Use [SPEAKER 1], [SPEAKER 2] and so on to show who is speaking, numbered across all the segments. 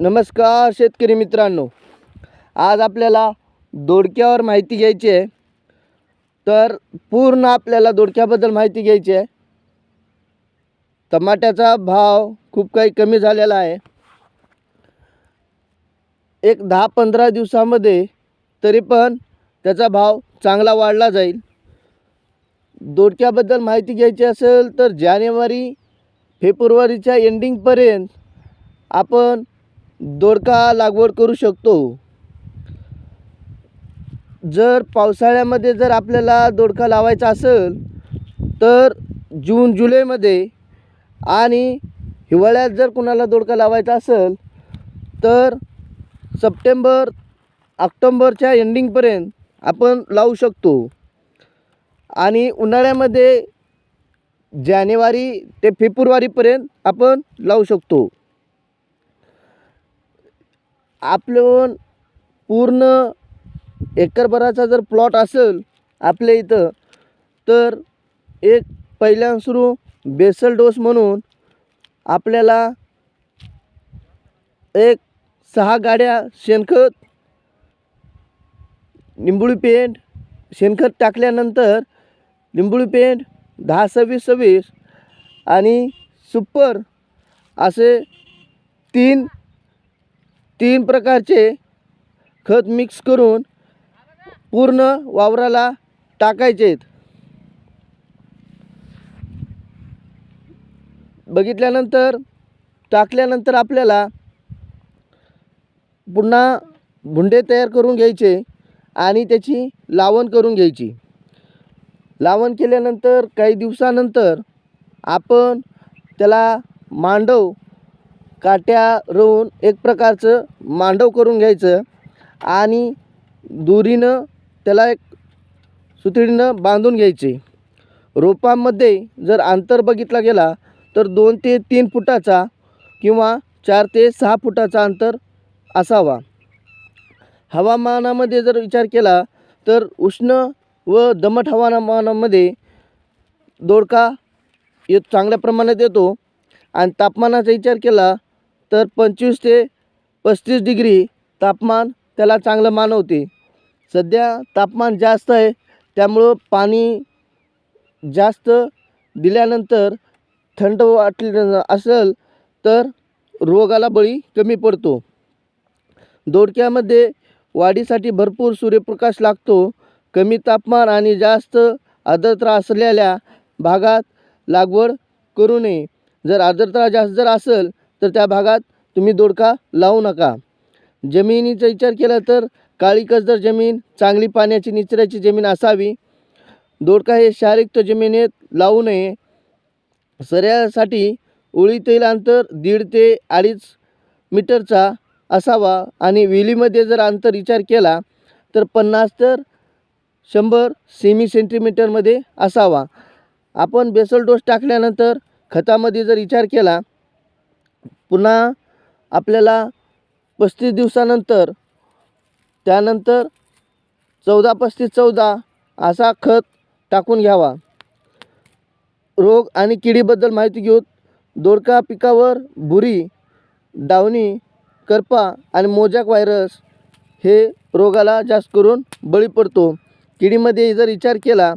[SPEAKER 1] नमस्कार शेतकरी मित्रांनो. आज आपल्याला दोडक्यावर माहिती घ्यायची आहे. तर पूर्ण आपल्याला दोडक्याबद्दल माहिती घ्यायची आहे. टमाट्याचा भाव खूप काही कमी झालेला आहे. एक दहा पंधरा दिवसामध्ये तरी पण त्याचा भाव चांगला वाढला जाईल. दोडक्याबद्दल माहिती घ्यायची असेल तर जानेवारी फेब्रुवारीच्या एंडिंगपर्यंत आपण दोडका लागवड करू शकतो. जर पावसाळ्यामध्ये जर आपल्याला दोडका लावायचा असेल तर जून जुलैमध्ये आणि हिवाळ्यात जर कुणाला दोडका लावायचा असेल तर सप्टेंबर ऑक्टोंबरच्या एंडिंगपर्यंत आपण लावू शकतो. आणि उन्हाळ्यामध्ये जानेवारी ते फेब्रुवारीपर्यंत आपण लावू शकतो. आपलं पूर्ण एकरभराचा जर प्लॉट असेल आपल्या इथं तर एक पहिल्या सुरू बेसल डोस म्हणून आपल्याला एक सहा गाड्या शेणखत निंबुळी पेंट शेणखत टाकल्यानंतर निंबुळी पेंट दहा सव्वीस सव्वीस आणि सुपर असे तीन तीन प्रकारचे खत मिक्स करून पूर्ण वावराला टाकायचे आहेत. बघितल्यानंतर टाकल्यानंतर आपल्याला पुन्हा भुंडे तयार करून घ्यायचे आणि त्याची लावण करून घ्यायची. लावण केल्यानंतर काही दिवसानंतर आपण त्याला मांडव काट्या रोवून एक प्रकारचं मांडव करून घ्यायचं आणि दोरीनं त्याला एक सुतळीनं बांधून घ्यायचे. रोपांमध्ये जर अंतर बघितला गेला तर दोन ते तीन फुटाचा किंवा चार ते सहा फुटाचा अंतर असावा. हवामानामध्ये जर विचार केला तर उष्ण व दमट हवामानामध्ये दोडका येत चांगल्या प्रमाणात येतो. आणि तापमानाचा विचार केला तर पंचवीस ते पस्तीस डिग्री तापमान त्याला चांगलं मानवते. सध्या तापमान जास्त आहे त्यामुळं पाणी जास्त दिल्यानंतर थंड वाटलं असेल तर रोगाला बळी कमी पडतो. दोडक्यामध्ये वाढीसाठी भरपूर सूर्यप्रकाश लागतो. कमी तापमान आणि जास्त आर्द्रता असलेल्या भागात लागवड करू नये. जर आर्द्रता जास्त जर असेल तर त्या भागात तुम्ही दोडका लावू नका. जमिनीचा विचार केला तर काळी कसदार जमीन चांगली पाण्याची निचऱ्याची जमीन असावी. दोडका हे क्षारयुक्त जमिनीत लावू नये. सऱ्यासाठी ओळीतील अंतर दीड ते अडीच मीटरचा असावा आणि विहिलीमध्ये जर अंतर विचार केला तर पन्नास तर शंभर सेमी सेंटीमीटरमध्ये असावा. आपण बेसल डोस टाकल्यानंतर खतामध्ये जर विचार केला पुन्हा आपल्याला पस्तीस दिवसानंतर त्यानंतर चौदा पस्तीस चौदा असा खत टाकून घ्यावा. रोग आणि किडीबद्दल माहिती घेऊत दोडका पिकावर बुरी डावणी करपा आणि मोजॅक व्हायरस हे रोगाला जास्त करून बळी पडतो. किडीमध्ये जर विचार केला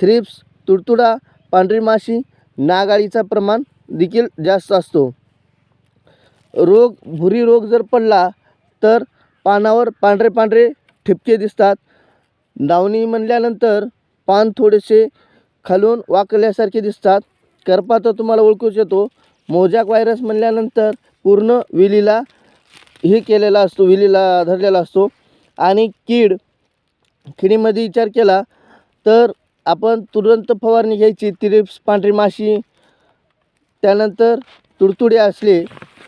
[SPEAKER 1] थ्रिप्स तुडतुडा पांढरी माशी नागाळीचा प्रमाण देखील जास्त असतो. रोग भुरी रोग जर पडला तर पानावर पांढरे पांढरे ठिपके दिसतात. डावणी म्हणल्यानंतर पान थोडेसे खालून वाकल्यासारखे दिसतात. करपा तर तुम्हाला ओळखूच येतो. मोजॅक व्हायरस म्हणल्यानंतर पूर्ण विलीला हे केलेला असतो विलीला धरलेला असतो. आणि कीड किडीमध्ये विचार केला तर आपण तुरंत फवारणी घ्यायची. तिरिप्स पांढरी माशी त्यानंतर तुडतुडे असले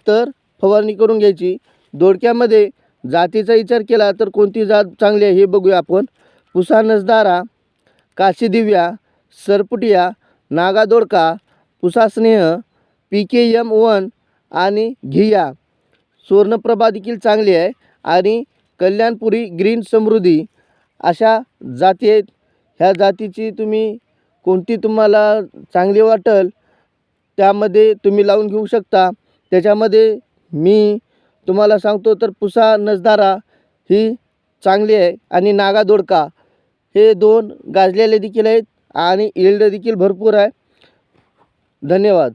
[SPEAKER 1] तर फवारणी करून घ्यायची. दोडक्यामध्ये जातीचा विचार केला तर कोणती जात चांगली आहे हे बघूया आपण. पुसा नजदारा काशीदिव्या सरपुटिया नागा दोडका पुसा स्नेह पी के एम वन आणि घिया. सुवर्णप्रभा देखील चांगली आहे आणि कल्याणपुरी ग्रीन समृद्धी. अशा जाती आहेत. ह्या जातीची तुम्ही कोणती तुम्हाला चांगली वाटेल त्यामध्ये तुम्ही लावून घेऊ शकता. त्याच्यामध्ये मी तुम्हाला सांगतो तर पुसा नजदारा ही चांगली आहे आणि नागा दोडका हे दोन गाजलेले देखील आहेत आणि इल्ड देखील भरपूर आहे. धन्यवाद.